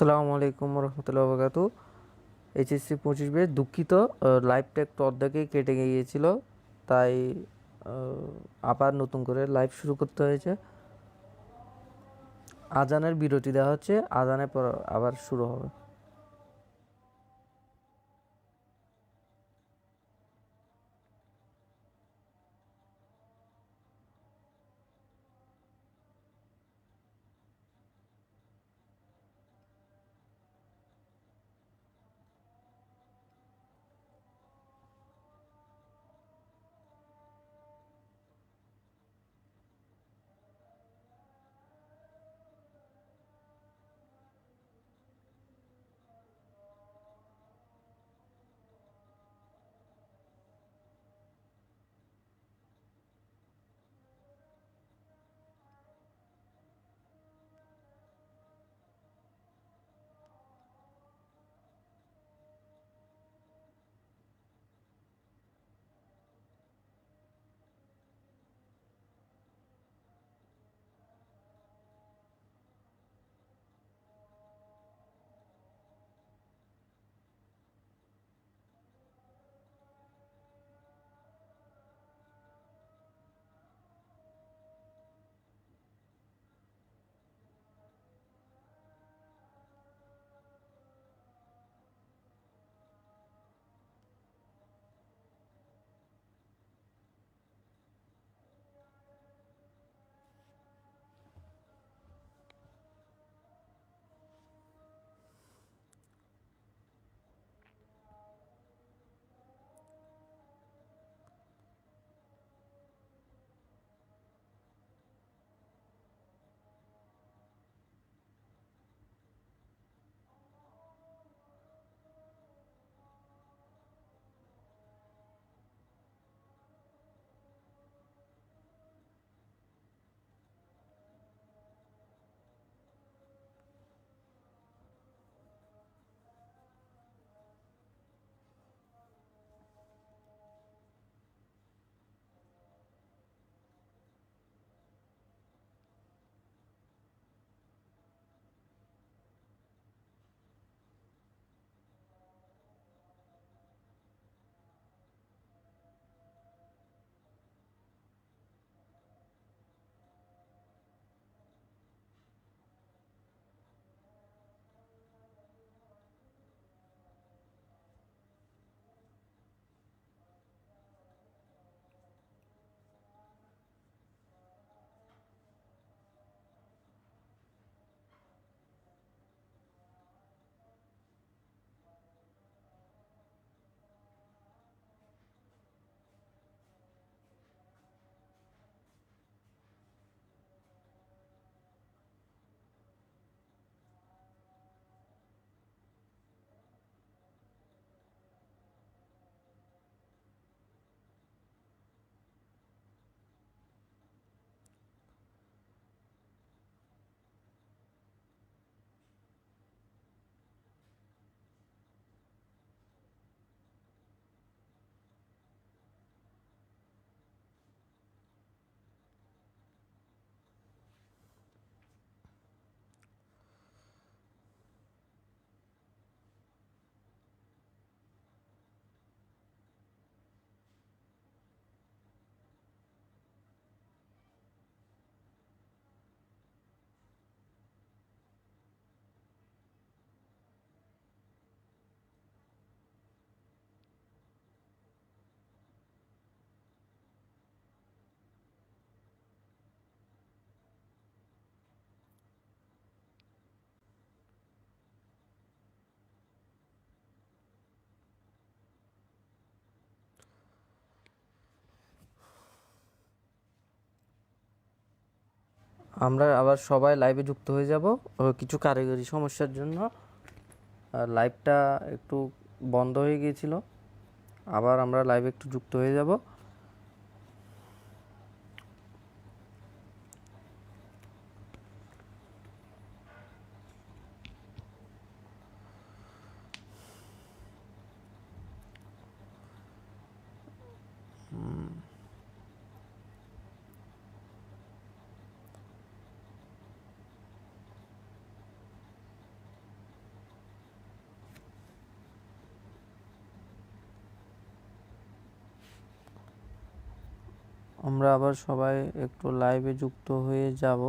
আসসালামু আলাইকুম রহমতুল্লাহ বরকাত এইচএসসি পঁচিশ বে দুঃখিত লাইভ ট্যাগ তো অর্ধেকেই কেটে গিয়েছিল, তাই আবার নতুন করে লাইভ শুরু করতে হয়েছে। আজানের বিরতি দেওয়া হচ্ছে, আজানের পর আবার শুরু হবে। আমরা আবার সবাই লাইভে যুক্ত হয়ে যাব। কিছু কারিগরি সমস্যার জন্য লাইভটা একটু বন্ধ হয়ে গিয়েছিল। আবার আমরা লাইভে একটু যুক্ত হয়ে যাব। আবার সবাই একটু লাইভে যুক্ত হয়ে যাব।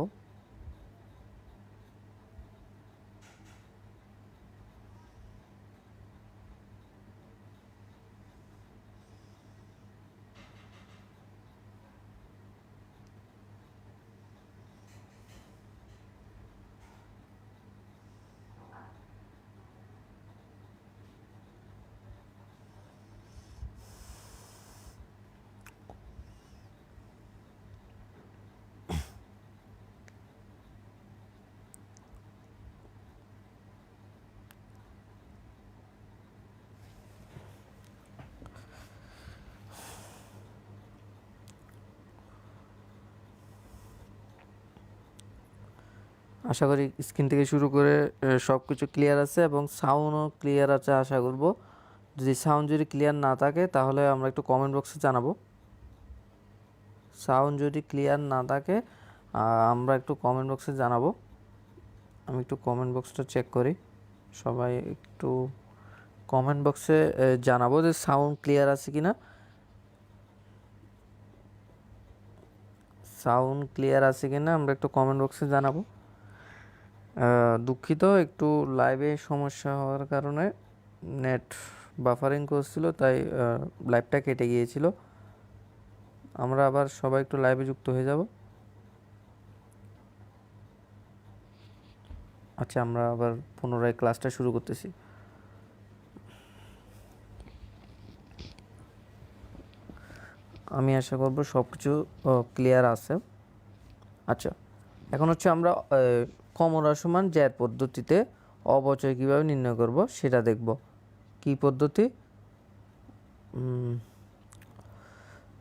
আশা করি স্ক্রিন থেকে শুরু করে সব কিছু ক্লিয়ার আছে এবং সাউন্ডও ক্লিয়ার আছে আশা করব। যদি সাউন্ড যদি ক্লিয়ার না থাকে, তাহলে আমরা একটু কমেন্ট বক্সে জানাব। সাউন্ড যদি ক্লিয়ার না থাকে আমরা একটু কমেন্ট বক্সে জানাব। আমি একটু কমেন্ট বক্সটা চেক করি। সবাই একটু কমেন্ট বক্সে জানাব যে সাউন্ড ক্লিয়ার আছে কি না সাউন্ড ক্লিয়ার আছে কি না আমরা একটু কমেন্ট বক্সে জানাব। দুঃখিত, একটু লাইভে সমস্যা হওয়ার কারণে নেট বাফারিং করছিল, তাই লাইভটা কেটে গিয়েছিল। আমরা আবার সবাই একটু লাইভে যুক্ত হয়ে যাব। আচ্ছা আমরা আবার পুনরায় ক্লাসটা শুরু করতেছি। আমি আশা করব সব কিছু ক্লিয়ার আছে। আচ্ছা এখন হচ্ছে আমরা কমরা সমান জ্যার পদ্ধতিতে অবচয় কীভাবে নির্ণয় করব সেটা দেখব। কি পদ্ধতি?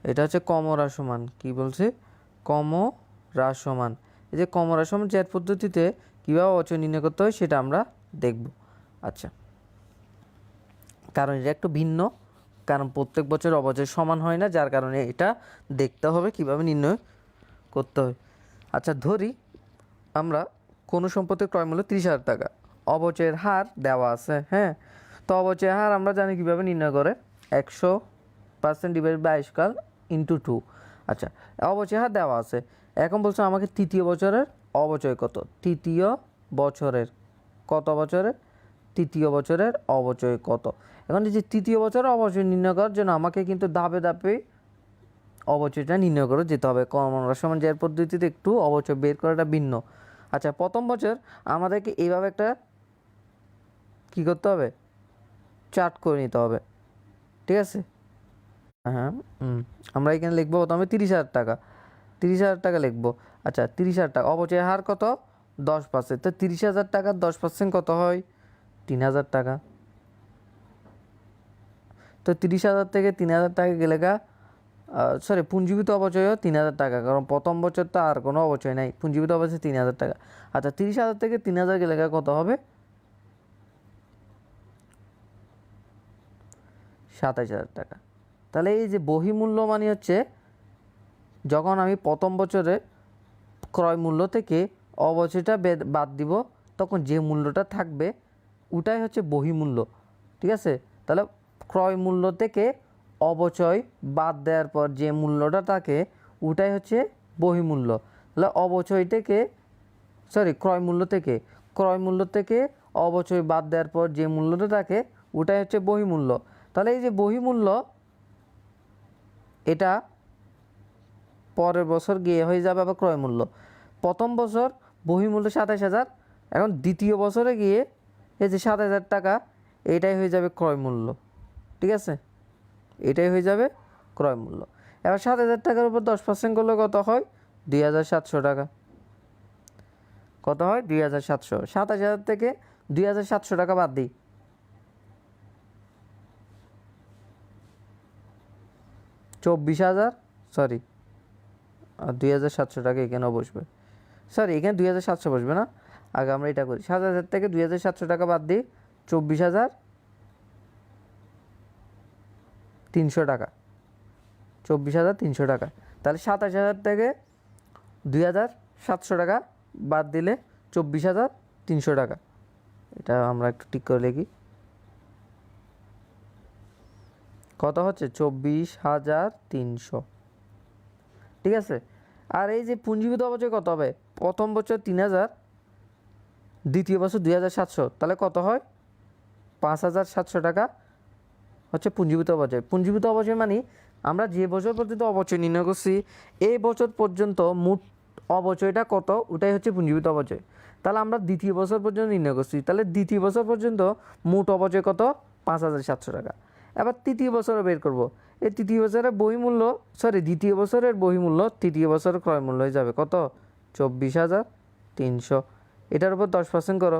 এটা হচ্ছে কমরা সমান কি বলছে? কমরা সমান এই যে কমরা সমান জ্যার পদ্ধতিতে কীভাবে অবচয় নির্ণয় করতে হয় সেটা আমরা দেখব। আচ্ছা। কারণ এটা একটু ভিন্ন। কারণ প্রত্যেক বছর অবচয় সমান হয় না, যার কারণে এটা দেখতে হবে কীভাবে নির্ণয় করতে হয়। আচ্ছা ধরি আমরা কোনো সম্পত্তির ক্রয় মূল্য তিরিশ হাজার টাকা। অবচয়ের হার দেওয়া আছে হ্যাঁ? তো অবচয়ের হার আমরা জানি কীভাবে নির্ণয় করে? একশো পার্সেন্ট ডিভাইড বাই কাল ইন্টু টু আচ্ছা অবচয় হার দেওয়া আছে। এখন বলছে আমাকে তৃতীয় বছরের অবচয় কত? তৃতীয় বছরের কত বছরের? তৃতীয় বছরের অবচয় কত? এখন যে তৃতীয় বছরের অবচয় নির্ণয় করার জন্য আমাকে কিন্তু ধাপে ধাপে অবচয়টা নির্ণয় করে যেতে হবে। কমরা সমান জের পদ্ধতিতে একটু অবচয় বের করাটা ভিন্ন। আচ্ছা প্রথম বছর আমাদেরকে এইভাবে একটা কী করতে হবে? চার্ট করে নিতে হবে। ঠিক আছে? হ্যাঁ আমরা এখানে লিখব প্রথমে তিরিশ হাজার টাকা। তিরিশ হাজার টাকা লিখব। আচ্ছা তিরিশ হাজার টাকা। অবচয় হার কত? দশ পার্সেন্ট তো তিরিশ হাজার টাকার দশ পার্সেন্ট কত হয়? তিন হাজার টাকা। তো তিরিশ হাজার থেকে তিন হাজার টাকা গেলে গা সরি পুঞ্জীবিত অবচয়ও তিন হাজার টাকা, কারণ প্রথম বছর তো আর কোনো অবচয় নাই। পুঞ্জীবিত অবচয় তিন হাজার টাকা। আচ্ছা তিরিশ হাজার থেকে তিন হাজার গেলে কত হবে? সাতাশ হাজার টাকা। তাহলে এই যে বহিমূল্য মানে হচ্ছে, যখন আমি প্রথম বছরে ক্রয় মূল্য থেকে অবচয়টা বাদ দিব, তখন যে মূল্যটা থাকবে, ওটাই হচ্ছে বহিমূল্য। ঠিক আছে? তাহলে ক্রয় মূল্য থেকে অবচয় বাদ দেওয়ার পর যে মূল্যটা থাকে ওটাই হচ্ছে বহিমূল্য। তাহলে অবচয় থেকে সরি ক্রয় মূল্য থেকে। ক্রয় মূল্য থেকে অবচয় বাদ দেওয়ার পর যে মূল্যটা থাকে ওটাই হচ্ছে বহিমূল্য। তাহলে এই যে বহিমূল্য, এটা পরের বছর গিয়ে হয়ে যাবে আবার ক্রয় মূল্য। প্রথম বছর বহিমূল্য সাতাশ হাজার, এখন দ্বিতীয় বছরে গিয়ে এই যে সাত হাজার টাকা, এটাই হয়ে যাবে ক্রয় মূল্য। ঠিক আছে? এটাই হয়ে যাবে ক্রয় মূল্য। এবার সাত হাজার টাকার উপর দশ পার্সেন্ট করলে কত হয়? দুই হাজার সাতশো টাকা। কত হয়? দুই হাজার সাতশো। সাতাশ হাজার থেকে দুই হাজার সাতশো টাকা বাদ দিই। চব্বিশ হাজার সরি দুই হাজার সাতশো টাকা এখানেও বসবে। সরি এখানে দুই হাজার সাতশো বসবে না? আগে আমরা এটা করি। সাত হাজার থেকে দুই হাজার সাতশো টাকা বাদ দিই। চব্বিশ হাজার তিনশো টাকা। চব্বিশ হাজার তিনশো টাকা। তাহলে সাতাশ হাজার থেকে দুই হাজার সাতশো টাকা বাদ দিলে চব্বিশ হাজার তিনশো টাকা। এটা আমরা একটু ঠিক করে লিখি। কত হচ্ছে? চব্বিশ হাজার তিনশো। ঠিক আছে? আর এই যে পুঞ্জীভূত অবচয় কত হবে? প্রথম বছর তিন হাজার, দ্বিতীয় বছর দুই হাজার সাতশো। তাহলে কত হয়? পাঁচ হাজার সাতশো টাকা। হচ্ছে পুঞ্জীভূত অবচয় পুঞ্জীভূত অবচয় মানে আমরা যে বছর পর্যন্ত অবচয় নির্ণয় করছি, এই বছর পর্যন্ত মোট অবচয়টা কত? ওটাই হচ্ছে পুঞ্জীভূত অবচয় তাহলে আমরা দ্বিতীয় বছর পর্যন্ত নির্ণয় করছি। তাহলে দ্বিতীয় বছর পর্যন্ত মোট অবচয় কত? পাঁচ হাজার সাতশো টাকা। এবার তৃতীয় বছরে বের করব। এই তৃতীয় বছরের বহিমূল্য সরি দ্বিতীয় বছরের বহিমূল্য, তৃতীয় বছর ক্রয় মূল্য হয়ে যাবে কত? চব্বিশ হাজার তিনশো। এটার উপর দশ পার্সেন্ট করো।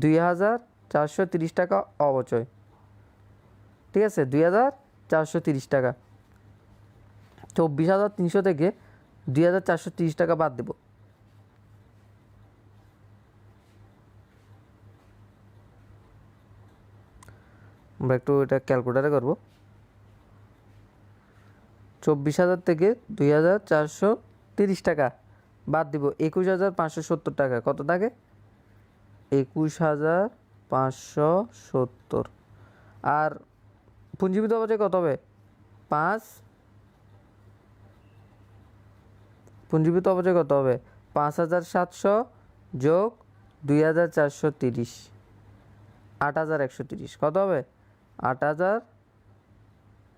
দুই হাজার চারশো তিরিশ টাকা অবচয় ঠিক আছে, দুই হাজার চারশো তিরিশ টাকা। চব্বিশ হাজার তিনশো থেকে দুই হাজার চারশো তিরিশ টাকা বাদ দেবো। আমরা একটু এটা ক্যালকুলেটারে করব। চব্বিশ হাজার থেকে দুই হাজার চারশো তিরিশ টাকা বাদ দিব। একুশ হাজার পাঁচশো সত্তর টাকা। কত থাকে? একুশ হাজার পাঁচশো সত্তর। আর পুঞ্জীবিত অবচয় কত হবে? পাঁচ। পুঞ্জীবিত অবচয় কত হবে? পাঁচ হাজার সাতশো যোগ দুই হাজার চারশো তিরিশ। আট হাজার একশো তিরিশ। কত হবে? আট হাজার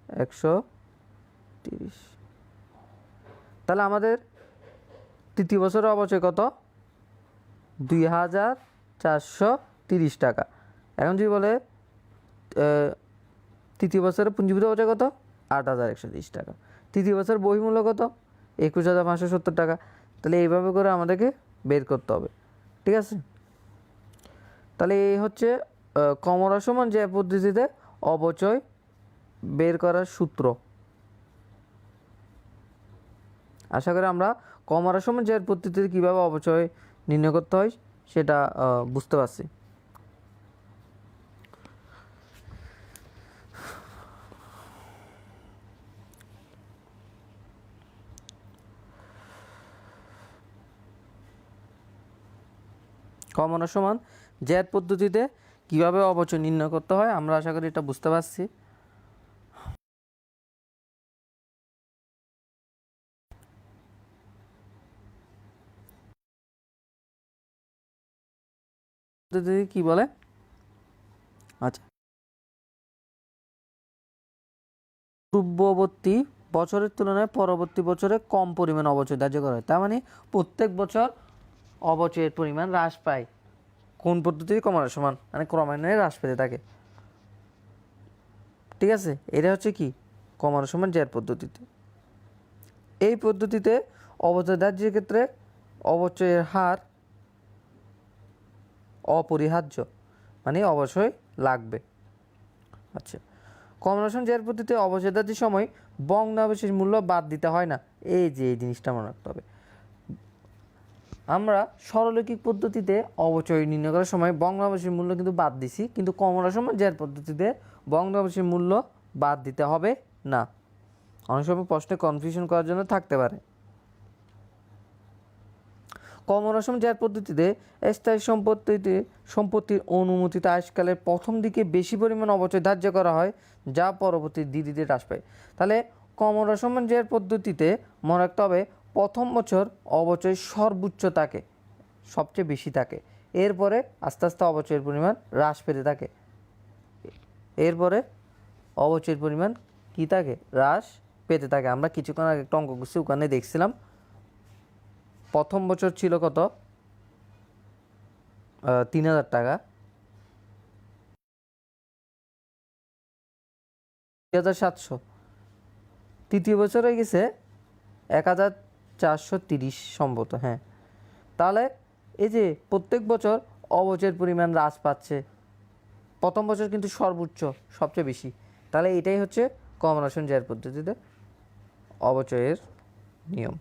একশো তিরিশ। তাহলে আমাদের তৃতীয় বছরের অবচয় কত? দুই হাজার চারশো তিরিশ টাকা। এখন যদি বলে তৃতীয় বছরের পুঞ্জীভূত অবচয় কত? আট হাজার একশো তিরিশ টাকা। তৃতীয় বছরের বহিমূল্য কত? একুশ হাজার পাঁচশো সত্তর টাকা। তাহলে এইভাবে করে আমাদেরকে বের করতে হবে। ঠিক আছে? তাহলে এই হচ্ছে কমরা সমান যে পদ্ধতিতে অবচয় বের করার সূত্র। আশা করি আমরা কমরা সমান যে পদ্ধতিতে কীভাবে অবচয় নির্ণয় করতে হয় সেটা বুঝতে পারছি। কমনা সমান জ্যাদ পদ্ধতিতে কীভাবে অবচয় নির্ণয় করতে হয়, আমরা আশা করি এটা বুঝতে পারছি। কি বলে? আচ্ছা। পূর্ববর্তী বছরের তুলনায় পরবর্তী বছরে কম পরিমাণ অবচয় ধার্য করা হয়। তার মানে প্রত্যেক বছর অবচয়ের পরিমাণ হ্রাস পায়। কোন পদ্ধতি কমানোর সমান? মানে ক্রমান্বয়ে হ্রাস পেতে থাকে। ঠিক আছে? এটা হচ্ছে কি? কমানোর সমান জ্যার পদ্ধতিতে। এই পদ্ধতিতে অবচয় ধার্যের ক্ষেত্রে অবচয়ের হার অপরিহার্য মানে অবশ্যই লাগবে। আচ্ছা। কমলাসন জের পদ্ধতিতে অবচেদাতির সময় বংনাবশেষ মূল্য বাদ দিতে হয় না। এই যে এই জিনিসটা মনে রাখতে হবে। আমরা সরলৌকিক পদ্ধতিতে অবচয় নির্ণয় করার সময় বংনাবশের মূল্য কিন্তু বাদ দিছি, কিন্তু কমলা সময় জের পদ্ধতিতে বংনাবশের মূল্য বাদ দিতে হবে না। অনেক সময় প্রশ্নে কনফিউশন করার জন্য থাকতে পারে। কমরসম যার পদ্ধতিতে স্থায়ী সম্পত্তিতে, সম্পত্তির অনুমতিতে আয়সকালের প্রথম দিকে বেশি পরিমাণ অবচয় ধার্য করা হয়, যা পরবর্তী দিদিতে হ্রাস পায়। তাহলে কমরসম যার পদ্ধতিতে মনে রাখতে হবে প্রথম বছর অবচয় সর্বোচ্চ থাকে সবচেয়ে বেশি থাকে এরপরে আস্তে আস্তে অবচয়ের পরিমাণ হ্রাস পেতে থাকে। এরপরে অবচয়ের পরিমাণ কী থাকে হ্রাস পেতে থাকে। আমরা কিছুক্ষণ আগে একটা অঙ্ক করছি, ওখানে দেখছিলাম। প্রথম বছর ছিল কত? তিন হাজার টাকা। দুই হাজার সাতশো। তৃতীয় বছর হয়ে গেছে এক হাজার চারশো তিরিশ সম্ভবত হ্যাঁ। তাহলে এই যে প্রত্যেক বছর অবচয়ের পরিমাণ হ্রাস পাচ্ছে, প্রথম বছর কিন্তু সর্বোচ্চ, সবচেয়ে বেশি। তাহলে এটাই হচ্ছে কমনাশন জয়ের পদ্ধতিতে অবচয়ের নিয়ম।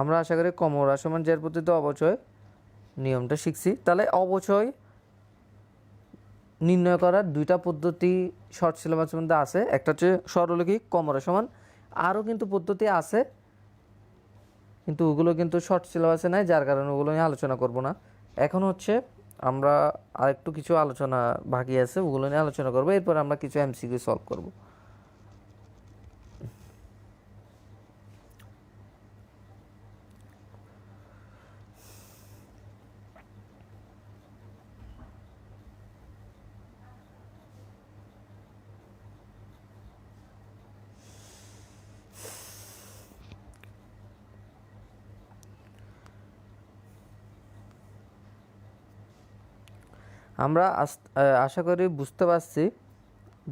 আমরা আশা করি কমরা সমান জের পদ্ধতিতে অবচয় নিয়মটা শিখছি। তাহলে অবচয় নির্ণয় করার দুইটা পদ্ধতি শর্ট সিলেবাসের মধ্যে আছে। একটা হচ্ছে সরলৌকিক কমরা সমান। আরও কিন্তু পদ্ধতি আছে। কিন্তু ওগুলো কিন্তু শর্ট সিলেবাসে নাই, যার কারণে ওগুলো নিয়ে আলোচনা করব না। এখন হচ্ছে আমরা আরেকটু কিছু আলোচনা বাকি আছে, ওগুলো নিয়ে আলোচনা করব, এরপর আমরা কিছু এমসিকিউ সলভ করব। আমরা আশা করি বুঝতে পারছি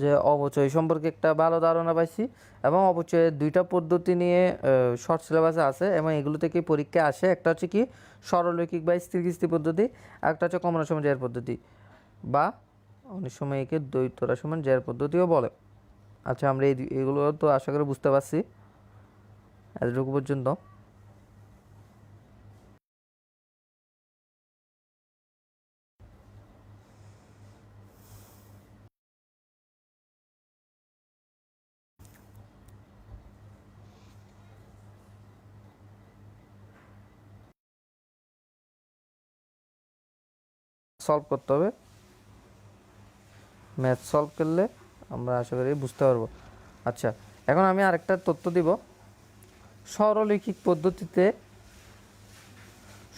যে অবচয় সম্পর্কে একটা ভালো ধারণা পাইছি এবং অবচয়ের দুইটা পদ্ধতি নিয়ে শর্ট সিলেবাসে আছে এবং এগুলো থেকে পরীক্ষা আসে। একটা হচ্ছে কি সরলরৈখিক বা স্থির কিস্তি পদ্ধতি একটা হচ্ছে কমলা সমান জয়ের পদ্ধতি বা অনেক সময় একে দ্বৈতরা সমান জয়ের পদ্ধতিও বলে। আচ্ছা আমরা এই এগুলো তো আশা করি বুঝতে পারছি। এতটুকু পর্যন্ত। সলভ করতে হবে। ম্যাথ সলভ করলে আমরা আশা করি বুঝতে পারব। আচ্ছা এখন আমি আরেকটা তথ্য দিব। সরলরৈখিক পদ্ধতিতে,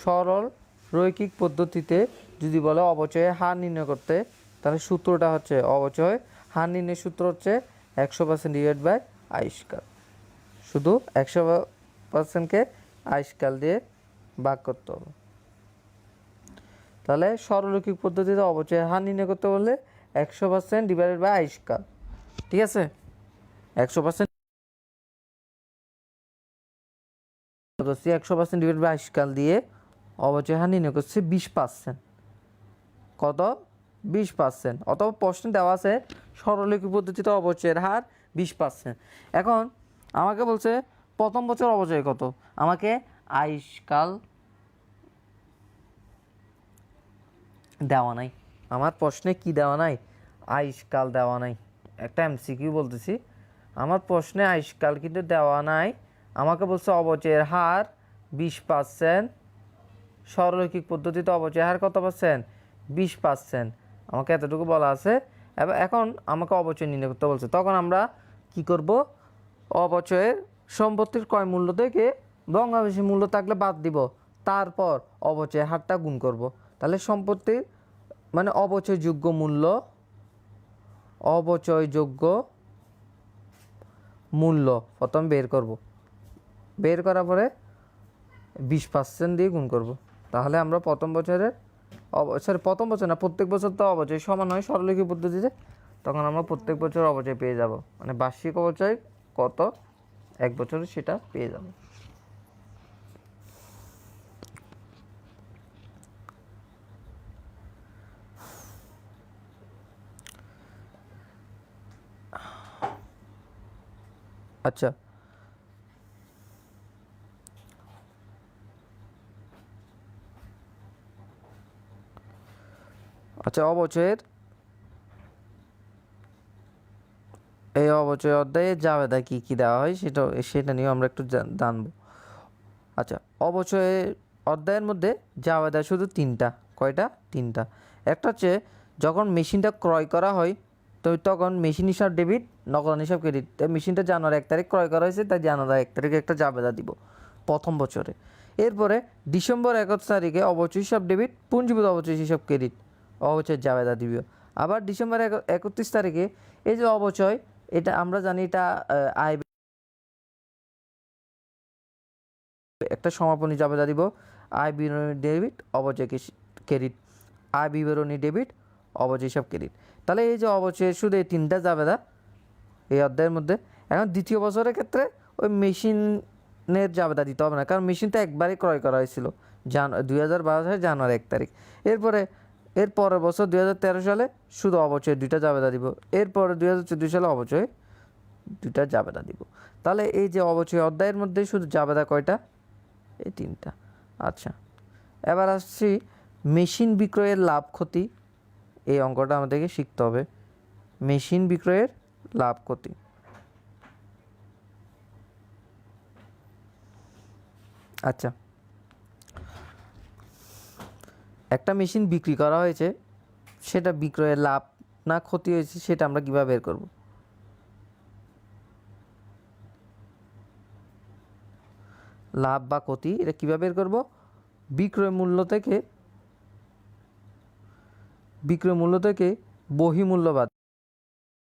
সরল রৈখিক পদ্ধতিতে যদি বলে অবচয়ে হার নির্ণয় করতে, তাহলে সূত্রটা হচ্ছে অবচয়। হার নির্ণয়ের সূত্র হচ্ছে একশো পার্সেন্ট ডিভাইড বাই আইসকাল শুধু একশো পার্সেন্টকে আইসকাল দিয়ে ভাগ করতে হবে। তাহলে সরলরৈখিক পদ্ধতিতে অবচয় হার নির্ণয় করতে বললে একশো পার্সেন্ট ডিভাইডেড বাই আইসকাল ঠিক আছে? একশো পার্সেন্ট করছি একশো পার্সেন্ট ডিভাইড বাই আইসকাল দিয়ে অবচয় হার নির্ণয় করছে বিশ পার্সেন্ট কত? বিশ পার্সেন্ট অথবা প্রশ্নে দেওয়া আছে সরলরৈখিক পদ্ধতিতে অবচয়ের হার বিশ পার্সেন্ট এখন আমাকে বলছে, প্রথম বছর অবচয় কত? আমাকে আইসকাল দেওয়া নাই। আমার প্রশ্নে কি দেওয়া নাই? আইসকাল দেওয়া নাই। একটা এমসিকিউ বলতেছি। আমার প্রশ্নে আইসকাল কিন্তু দেওয়া নাই। আমাকে বলছে অবচয়ের হার বিশ পার্সেন্ট। সরলরৈখিক পদ্ধতিতে অবচয় হার কত পার্সেন্ট? বিশ পার্সেন্ট। আমাকে এতটুকু বলা আছে। এবার এখন আমাকে অবচয় নির্ণয় করতে বলছে। তখন আমরা কি করব? অবচয়ের সম্পত্তির ক্রয় মূল্য থেকে ভগ্নাংশের মূল্য থাকলে বাদ দিব। তারপর অবচয়ের হারটা গুণ করব। তাহলে সম্পত্তির মানে অবচয়যোগ্য মূল্য অবচয়যোগ্য মূল্য প্রথম বের করব। বের করার পরে বিশ পার্সেন্ট দিয়ে গুণ করব। তাহলে আমরা প্রথম বছরের সরি প্রথম বছর না, প্রত্যেক বছর তো অবচয় সমান হয় সরলরৈখিক পদ্ধতিতে। তখন আমরা প্রত্যেক বছর অবচয় পেয়ে যাব। মানে বার্ষিক অবচয় কত? এক বছরে সেটা পেয়ে যাব। আচ্ছা। আচ্ছা অবচয়ের। এই অবচয় অধ্যায়ে জাবেদা কি কি দেওয়া হয় সেটা সেটা নিয়ে আমরা একটু জান- জানব। আচ্ছা অবচয়ের অধ্যায়ের মধ্যে জাবেদা শুধু তিনটা, কয়টা? তিনটা। একটা হচ্ছে যখন মেশিনটা ক্রয় করা হয় তো তখন মেশিন হিসাব ডেবিট নগদান হিসাব ক্রেডিট। মেশিনটা জানুয়ারি এক তারিখ ক্রয় করা হয়েছে, তাই জানুয়ারি এক তারিখে একটা জাবেদা দিব, প্রথম বছরে। এরপরে ডিসেম্বর একত্রিশ তারিখে অবচয় হিসাব ডেবিট, পুঞ্জীভূত অবচয় হিসাব ক্রেডিট, অবচয়ের জাবেদা দিব। আবার ডিসেম্বর এক- একত্রিশ তারিখে এই যে অবচয়, এটা আমরা জানি এটা আয় একটা সমাপনী জাবেদা দিব, আয় বিবরণী ডেবিট, অবচয় ক্রেডিট, আয় বিবরণী ডেবিট, অবচয় হিসাব ক্রেডিট। তাহলে এই যে অবচয়ের শুধু এই তিনটা জাবেদা এই অধ্যায়ের মধ্যে। এখন দ্বিতীয় বছরের ক্ষেত্রে ওই মেশিনের জাবেদা দিতে হবে না, কারণ মেশিনটা একবারই ক্রয় করা হয়েছিল জান দুই হাজার বারো সালে জানুয়ারি এক তারিখ। এরপরে, এর পরের বছর দুই হাজার তেরো সালে শুধু অবচয় দুইটা জাবেদা দিব এরপরে দুই হাজার চোদ্দ সালে অবচয় দুইটা জাবেদা দিব। তাহলে এই যে অবচয় অধ্যায়ের মধ্যে শুধু জাবেদা কয়টা? এই তিনটা। আচ্ছা এবার আসছি মেশিন বিক্রয়ের লাভ ক্ষতি। এই অঙ্কটা আমাদেরকে শিখতে হবে। মেশিন বিক্রয়ের লাভ ক্ষতি। আচ্ছা। একটা মেশিন বিক্রি করা হয়েছে, সেটা বিক্রয়ের লাভ না ক্ষতি হয়েছে, সেটা আমরা কীভাবে বের করব? লাভ বা ক্ষতি, এটা কীভাবে বের করব? বিক্রয় মূল্য থেকে বিক্রয় মূল্য থেকে বহিমূল্য বাদ